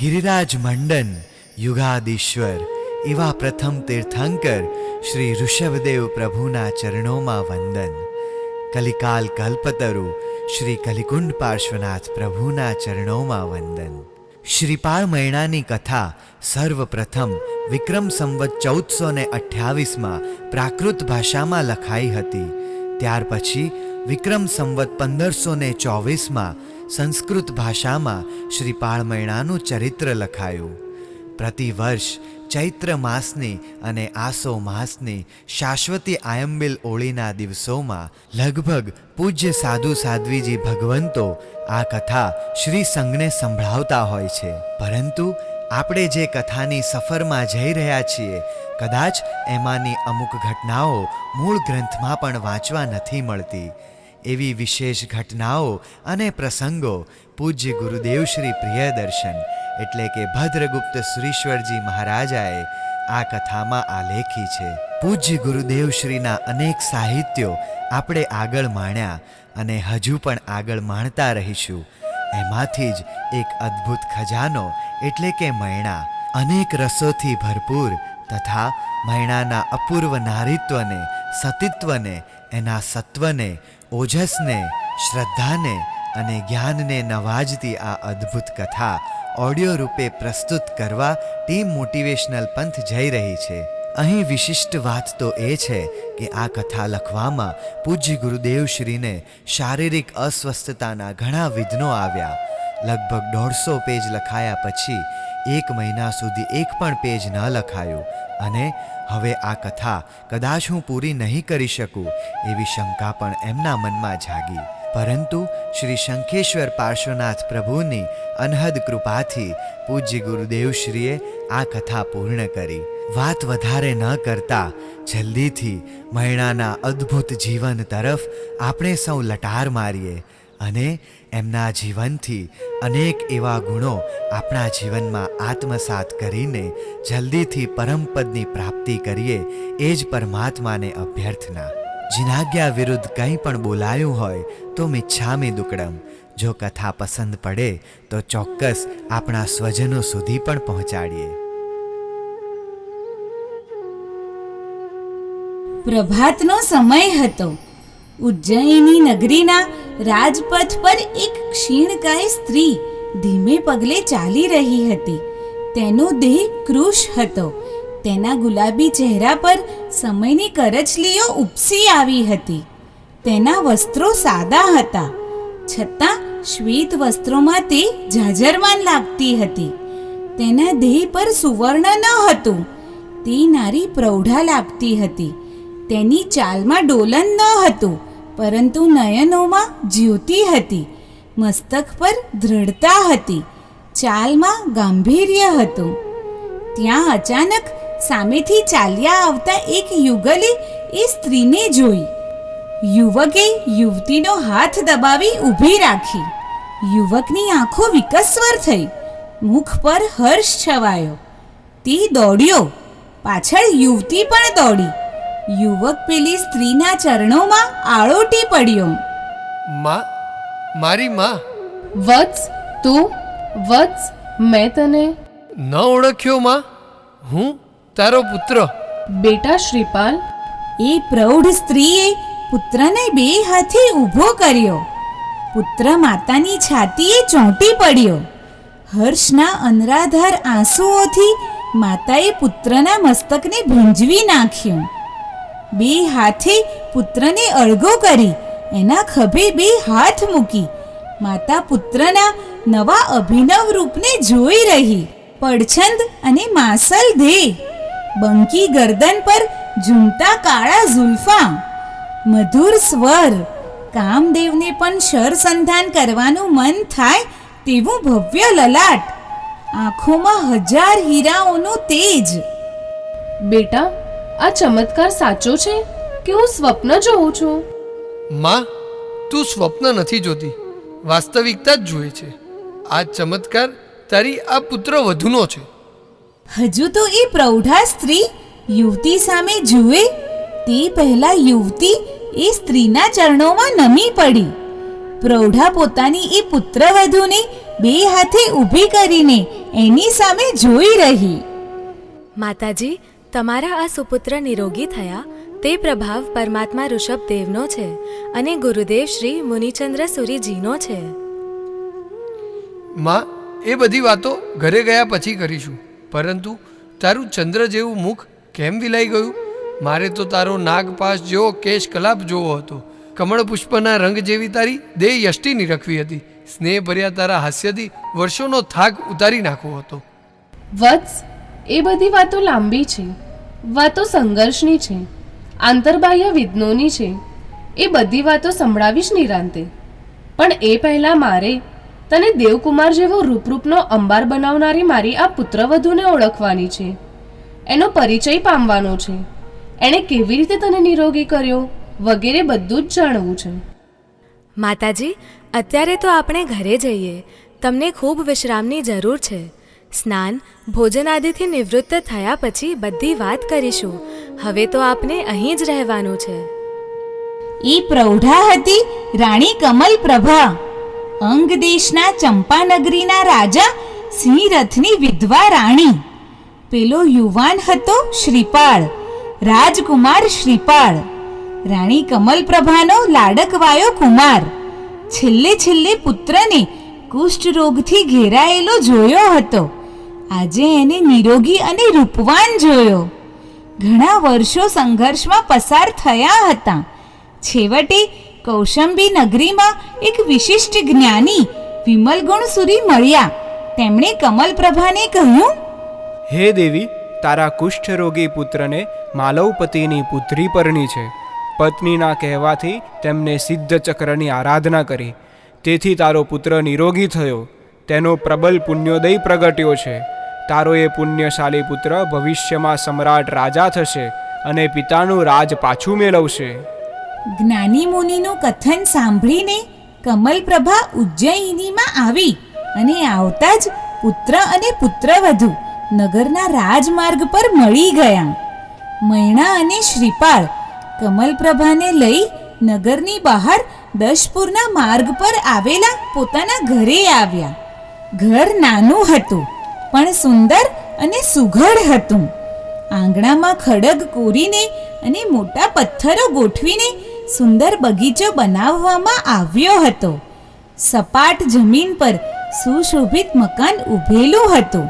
ગિરિરાજ મંડન, યુગાદીશ્વર, એવા પ્રથમ તીર્થંકર શ્રી ઋષભદેવ પ્રભુના ચરણોમાં વંદન. કલિકાલ કલ્પતરુ શ્રી કલિકુંડ પાર્શ્વનાથ પ્રભુના ચરણોમાં વંદન. શ્રીપાળ મૈણાની કથા સર્વપ્રથમ વિક્રમ સંવત ચૌદસો ને અઠ્યાવીસમાં પ્રાકૃત ભાષામાં લખાઈ હતી. ત્યાર પછી વિક્રમ સંવત પંદરસો ને ચોવીસમાં સંસ્કૃત ભાષામાં શ્રી પાળમૈણાનું ચરિત્ર લખાયું. પ્રતિવર્ષ ચૈત્ર માસની અને આસો માસની શાશ્વતી આયંબિલ ઓળીના દિવસોમાં લગભગ પૂજ્ય સાધુ સાધ્વીજી ભગવંતો આ કથા શ્રી સંઘને સંભળાવતા હોય છે. પરંતુ આપણે જે કથાની સફરમાં જઈ રહ્યા છીએ, કદાચ એમાંની અમુક ઘટનાઓ મૂળ ગ્રંથમાં પણ વાંચવા નથી મળતી. એવી વિશેષ ઘટનાઓ અને પ્રસંગો પૂજ્ય ગુરુદેવ શ્રી પ્રિયદર્શન એટલે કે ભદ્રગુપ્ત સુરીશ્વરજી મહારાજાએ આ કથામાં આલેખી છે. પૂજ્ય ગુરુદેવ શ્રીના અનેક સાહિત્યો આપણે આગળ માણ્યા અને હજુ પણ આગળ માણતા રહીશું. એમાંથી જ એક અદ્ભુત ખજાનો એટલે કે મૈણા. અનેક રસોથી ભરપૂર તથા મૈણાના અપૂર્વ નારીત્વને, સતીત્વને, એના સત્વને ઓજસને, શ્રદ્ધાને અને જ્ઞાનને નવાજતી આ અદ્ભુત કથા ઓડિયો રૂપે પ્રસ્તુત કરવા ટીમ મોટિવેશનલ પંથ જઈ રહી છે. અહીં વિશિષ્ટ વાત તો એ છે કે આ કથા લખવામાં પૂજ્ય ગુરુદેવશ્રીને શારીરિક અસ્વસ્થતાના ઘણા વિઘ્નો આવ્યા. લગભગ દોઢસો પેજ લખાયા પછી એક મહિના સુધી એક પણ પેજ ન લખાયો. અને હવે આ કથા કદાચ હું પૂરી નહીં કરી શકું, એવી શંકા પણ એમના મનમાં જાગી. પરંતુ શ્રી શંખેશ્વર પાર્શ્વનાથ પ્રભુની અનહદ કૃપાથી પૂજ્ય ગુરુદેવશ્રીએ આ કથા પૂર્ણ કરી. વાત વધારે ન કરતા જલ્દીથી મહિણાના અદ્ભુત જીવન તરફ આપણે સૌ લટાર મારીએ. અને એમના જીવનથી અનેક એવા ગુણો આપણા જીવનમાં આત્મસાત કરીને જલ્દીથી પરમપદની પ્રાપ્તિ કરીએ એ જ પરમાત્માને અભ્યર્થના. જિનાજ્ઞા વિરુદ્ધ કંઈ પણ બોલાયું હોય તો મિચ્છામી દુકડમ. જો કથા પસંદ પડે તો ચોક્કસ આપણા સ્વજનો સુધી પણ પહોંચાડીએ. પ્રભાતનો સમય હતો. ઉજ્જૈની નગરીના રાજપથ પર એક ક્ષીણકાય સ્ત્રી ધીમે પગલે ચાલી રહી હતી. તેનો દેહ કૃશ હતો. તેના ગુલાબી ચહેરા પર સમયની કરચલીઓ ઉપસી આવી હતી. તેના વસ્ત્રો સાદા હતા. છતાં શ્વેત વસ્ત્રોમાં તે જાજરમાન લાગતી હતી. તેના દેહ પર સુવર્ણ ન હતું. તે નારી પ્રૌઢા લાગતી હતી. તેની ચાલમાં ડોલન ન હતું. પરંતુ નયનોમાં જ્યોતિ હતી, મસ્તક પર દ્રઢતા હતી, ચાલમાં ગાંભીર્ય હતું. ત્યાં અચાનક સામેથી ચાલ્યા આવતા એક યુગલે એ સ્ત્રીને જોઈ. યુવકે યુવતીનો હાથ દબાવી ઊભી રાખી. યુવકની આંખો વિકસ્વર થઈ, મુખ પર હર્ષ છવાયો. તે દોડ્યો. પાછળ યુવતી પણ દોડી. યુવક પેલી સ્ત્રીના ચરણોમાં આળોટી પડ્યો. માં મારી માં. વત્સ તું વત્સ મેં તને ન ઓળખ્યો માં હું તારો પુત્ર. બેટા શ્રીપાલ એ પ્રૌઢ સ્ત્રીએ પુત્રને બે હાથે ઊભો કર્યો. પુત્ર માતાની છાતીએ ચોંટી પડ્યો. હર્ષના અનરાધાર આંસુઓથી માતાએ પુત્રના મસ્તકને ભૂંજવી નાખ્યું. બે હાથે પુત્રને અળગો કરી, એના ખભે બે હાથ મૂકી. માતા પુત્રના નવા અભિનવ રૂપને જોઈ રહી. પડછંદ અને માસલ ધે બંકી ગરદન પર ઝૂમતા કાળા ઝુલ્ફા. મધુર સ્વર. કામદેવને પણ શર સંધાન કરવાનું મન થાય તેવું ભવ્ય લલાટ. આંખોમાં હજાર હીરાઓનું તેજ. બેટા આ ચમત્કાર સાચો છે કે હું સ્વપ્ન જોઉં છું? માં તું સ્વપ્ન નથી જોતી. વાસ્તવિકતા જ જુએ છે. આ ચમત્કાર તારી આ પુત્ર વધુનો છે. હજુ તો એ પ્રૌઢા સ્ત્રી યુવતી સામે જુએ. તે પહેલા યુવતી એ સ્ત્રીના ચરણોમાં નમી પડી. પ્રૌઢા પોતાની એ પુત્રવધૂને બે હાથે ઊભી કરીને એની સામે જોઈ રહી. માતાજી તમારા આ સુપુત્ર નિરોગી થયા તે પ્રભાવ પરમાત્મા ઋષભદેવનો છે અને ગુરુદેવ શ્રી મુનિચંદ્ર સુરીજીનો છે. માં એ બધી વાતો ઘરે ગયા પછી કરીશું. પરંતુ તારું ચંદ્ર જેવું મુખ કેમ વિલાઈ ગયું? મારે તો તારો નાગપાસ જેવો કેશ કલાપ જોવો હતો. કમળ પુષ્પના રંગ જેવી તારી દેહ યષ્ટિ રખવી હતી. સ્નેહ ભર્યા તારા હાસ્યથી વર્ષોનો થાક ઉતારી નાખવો હતો. વત્સ એ બધી વાતો લાંબી છે, વાતો સંઘર્ષની છે, આંતરબાહ્ય વિઘ્નોની છે, એ બધી વાતો સંભળાવીશ નિરાંતે. પણ એ પહેલાં મારે તને દેવકુમાર જેવો રૂપરૂપનો અંબાર બનાવનારી મારી આ પુત્રવધૂને ઓળખવાની છે. એનો પરિચય પામવાનો છે. એણે કેવી રીતે તને નિરોગી કર્યો વગેરે બધું જ જાણવું છે. માતાજી, અત્યારે તો આપણે ઘરે જઈએ. તમને ખૂબ વિશ્રામની જરૂર છે. સ્નાન ભોજન આદિથી નિવૃત્ત થયા પછી બધી વાત કરીશું. હવે તો આપને અહીં જ રહેવાનું છે. એ પ્રૌઢા હતી રાણી કમલ પ્રભા. અંગ દેશના ચંપાનગરીના રાજા સિંહરથની વિધવા રાણી. પેલો યુવાન હતો શ્રીપાળ, રાજકુમાર શ્રીપાળ. રાણી કમલ પ્રભાનો લાડકવાયો કુમાર. છેલ્લે છેલ્લે પુત્રને કુષ્ઠ રોગથી ઘેરાયેલો જોયો હતો. આજે એને નિરોગી અને રૂપવાન જોયો. ઘણા વર્ષો સંઘર્ષમાં પસાર થયા હતા. છેવટે કૌશંબી નગરીમાં એક વિશિષ્ટ જ્ઞાની વિમલ ગુણસુરી મળ્યા. તેમણે કમલપ્રભાને કહ્યું, હે દેવી, તારા કુષ્ઠરોગી પુત્રને માલવપતિની પુત્રી પરણી છે. પત્નીના કહેવાથી તેમને સિદ્ધ ચક્રની આરાધના કરી. તેથી તારો પુત્ર નિરોગી થયો. તેનો પ્રબલ પુણ્યોદય પ્રગટ્યો છે. તારો એ પુણ્યશાળી પુત્ર ભવિષ્યમાં સમ્રાટ રાજા થશે અને પિતાનું રાજ પાછું મેળવશે. જ્ઞાની મુનિનું કથન સાંભળીને કમલપ્રભા ઉજ્જૈનીમાં આવી અને આવતા જ પુત્ર અને પુત્રવધુ નગરના રાજમાર્ગ પર મળી ગયા. મૈણા અને શ્રીપાળ કમલપ્રભાને લઈ નગરની બહાર દશપુરના માર્ગ પર આવેલા પોતાના ઘરે આવ્યા. ઘર નાનું હતું. પણ સુંદર અને સુઘડ હતું. આંગણામાં ખડગ કોરીને અને મોટા પથ્થરો ગોઠવીને સુંદર બગીચો બનાવવામાં આવ્યો હતો. સપાટ જમીન પર સુશોભિત મકાન ઊભેલું હતું.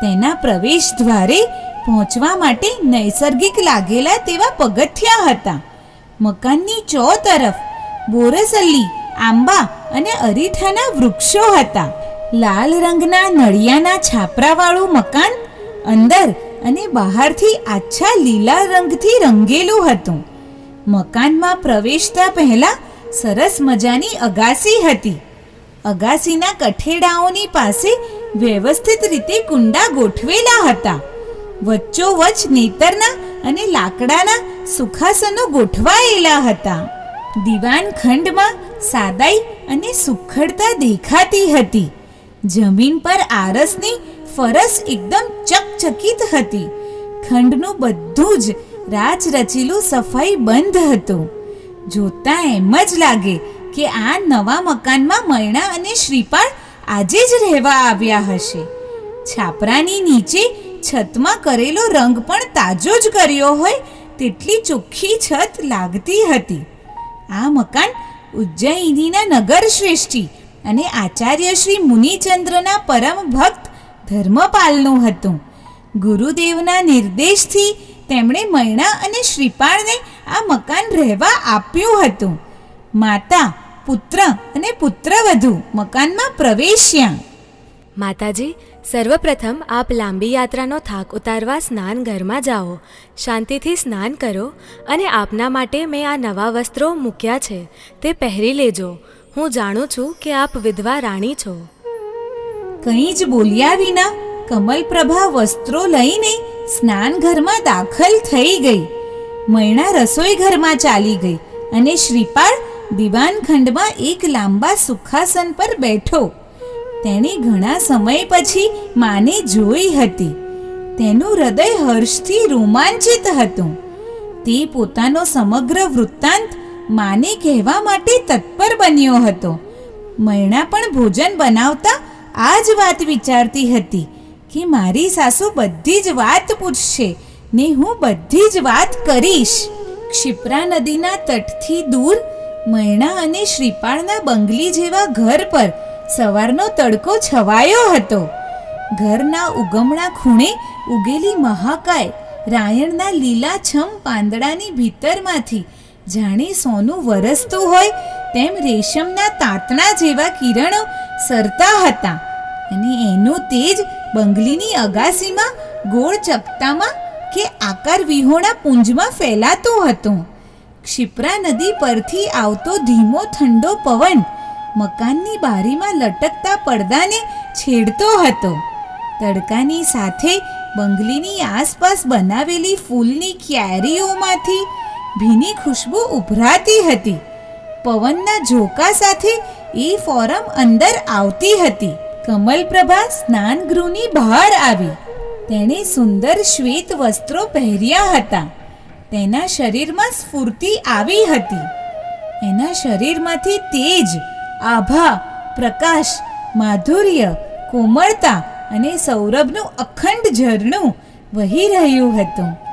તેના પ્રવેશ દ્વારે પહોંચવા માટે નૈસર્ગિક લાગેલા તેવા પગથિયા હતા. મકાનની ચો તરફ બોરસલ્લી, આંબા અને અરીઠાના વૃક્ષો હતા. લાલ રંગના નળિયાના છાપરાવાળું મકાન અંદર અને બહારથી આછા લીલા રંગથી રંગેલું હતું. મકાનમાં પ્રવેશતા પહેલા સરસ મજાની અગાસી હતી. અગાસીના કઠેડાઓની પાસે વ્યવસ્થિત રીતે કુંડા ગોઠવેલા હતા. વચ્ચોવચ નેતરના અને લાકડાના સુખાસનો ગોઠવાયેલા હતા. દીવાન ખંડમાં સાદાઈ અને સુખડતા દેખાતી હતી. જમીન પર આરસની ફરસ એકદમ ચકચકિત હતી. ખંડનું બધું જ રાજ રચેલું સફાઈ બંધ હતું. જોતા એમ જ લાગે કે આ નવા મકાનમાં મૈણા અને શ્રીપાળ આજે જ રહેવા આવ્યા હશે. છાપરાની નીચે છતમાં કરેલો રંગ પણ તાજો જ કર્યો હોય તેટલી ચોખ્ખી છત લાગતી હતી. આ મકાન ઉજ્જૈનીના નગર શ્રેષ્ઠી અને આચાર્ય શ્રી મુનિચંદ્રના પરમ ભક્ત ધર્મપાલનું હતું. ગુરુદેવના નિર્દેશથી તેમણે મૈણા અને શ્રીપાળને આ મકાન રહેવા આપ્યું હતું. માતા, પુત્ર અને પુત્રવધુ મકાનમાં પ્રવેશ્યા. માતાજી, સર્વપ્રથમ આપ લાંબી યાત્રાનો થાક ઉતારવા સ્નાન ઘરમાં જાઓ. શાંતિથી સ્નાન કરો અને આપના માટે મેં આ નવા વસ્ત્રો મૂક્યા છે. તે પહેરી લેજો. હું જાણું છું કે આપ વિધવા રાણી છો. કંઈ જ બોલ્યા વિના કમલપ્રભા વસ્ત્રો લઈને સ્નાન ઘરમાં દાખલ થઈ ગઈ. મૈણા રસોઈ ઘરમાં ચાલી ગઈ અને શ્રીપાળ દિવાનખંડમાં એક લાંબા સુખાસન પર બેઠો. તેણે ઘણા સમય પછી માને જોઈ હતી. તેનું હૃદય હર્ષથી રોમાંચિત હતું. તે પોતાનો સમગ્ર વૃત્તાંત માને કહેવા માટે તત્પર બન્યો હતો. મૈણા પણ ભોજન બનાવતા આ જ વાત વિચારતી હતી કે મારી સાસુ બધી જ વાત પૂછશે ને હું બધી જ વાત કરીશ. ક્ષિપ્રા નદીના તટથી દૂર મૈણા અને શ્રીપાળના બંગલી જેવા ઘર પર સવારનો તડકો છવાયો હતો. ઘરના ઉગમણા ખૂણે ઉગેલી મહાકાય, રાયણના લીલાછમ પાંદડાની ભીતરમાંથી જાણે સોનું વરસતું હોય, તેમ રેશમના તાંતણા જેવા કિરણો સરતા હતા. અને એનું તેજ બંગલીની અગાસીમાં, ગોળ ચકતામાં કે આકાર વિહોણા પુંજમાં ફેલાતું હતું. ક્ષિપ્રા નદી પરથી આવતો ધીમો ઠંડો પવન મકાનની બારીમાં લટકતા પડદાને છેડતો હતો. તડકાની સાથે બંગલીની આસપાસ બનાવેલી ફૂલની ક્યારીઓમાંથી ભીની ખુશ્બુ ઉભરાતી હતી. પવનના ઝોકા સાથે એ ફોરમ અંદર આવતી હતી. કમલપ્રભા સ્નાનગૃહની બહાર આવી. તેણે સુંદર શ્વેત વસ્ત્રો પહેર્યા હતા. તેના શરીરમાં સ્ફૂર્તિ આવી હતી. એના શરીરમાંથી તેજ, આભા, પ્રકાશ, માધુર્ય, કોમળતા અને સૌરભનું અખંડ ઝરણું વહી રહ્યું હતું.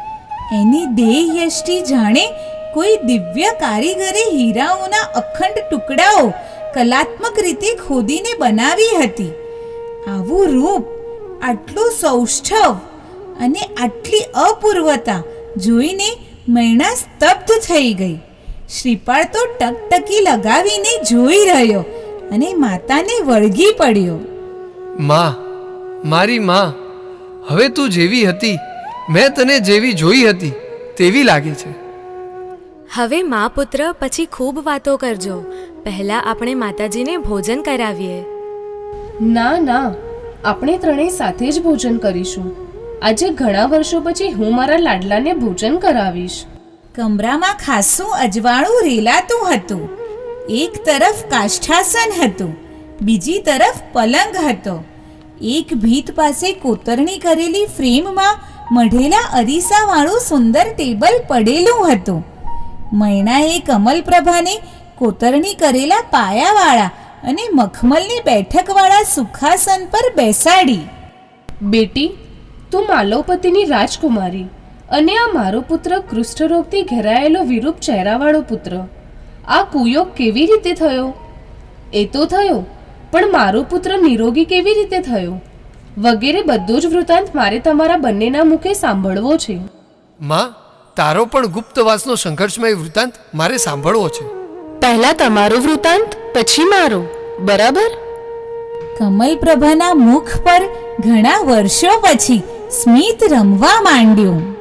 એની દેહયષ્ટિ જાણે કોઈ દિવ્ય કારીગરે હીરાઓના અખંડ ટુકડાઓ કલાત્મક રીતે ખોદીને બનાવી હતી. આવું રૂપ, આટલું સૌષ્ઠવ અને આટલી અપૂર્વતા જોઈને મૈણા સ્તબ્ધ થઈ ગઈ. શ્રીપાળ તો ટકટકી લગાવીને જોઈ રહ્યો અને માતાને વળગી પડ્યો. માં, મારી માં, હવે તું જેવી હતી મેં તને જેવી જોઈ હતી તેવી લાગે છે. હવે મા પુત્ર પછી ખૂબ વાતો કરજો. પહેલાં આપણે માતાજીને ભોજન કરાવીએ. ના ના. આપણે ત્રણેય સાથે જ ભોજન કરીશું. આજે ઘણા વર્ષો પછી હું મારા લાડલાને ભોજન કરાવીશ. કમરામાં ખાસું અજવાળું રેલાતું હતું. એક તરફ કાષ્ઠાસન હતું બીજી તરફ પલંગ હતો. એક ભીત પાસે કોતરણી કરેલી ફ્રેમમાં મઢેલા અરીસાવાળું સુંદર ટેબલ પડેલું હતું. મૈણાએ કમલપ્રભાને કોતરણી કરેલા પાયાવાળા અને મખમલની બેઠકવાળા સુખાસન પર બેસાડી. બેટી, તું માલવપતિની રાજકુમારી અને આ મારો પુત્ર કૃષ્ઠરોગથી ઘેરાયેલો વિરૂપ ચહેરાવાળો પુત્ર. આ કુયોગ કેવી રીતે થયો? એ તો થયો, પણ મારો પુત્ર નિરોગી કેવી રીતે થયો? વગેરે બધો જ વૃતાંત મારે તમારા બંનેના મુખે સાંભળવો છે. માં તારો પણ ગુપ્તવાસનો સંઘર્ષમય વૃતાંત મારે સાંભળવો છે. પહેલા તમારો વૃતાંત પછી મારો. બરાબર? કમલપ્રભાના મુખ પર ઘણા વર્ષો પછી સ્મિત રમવા માંડ્યું.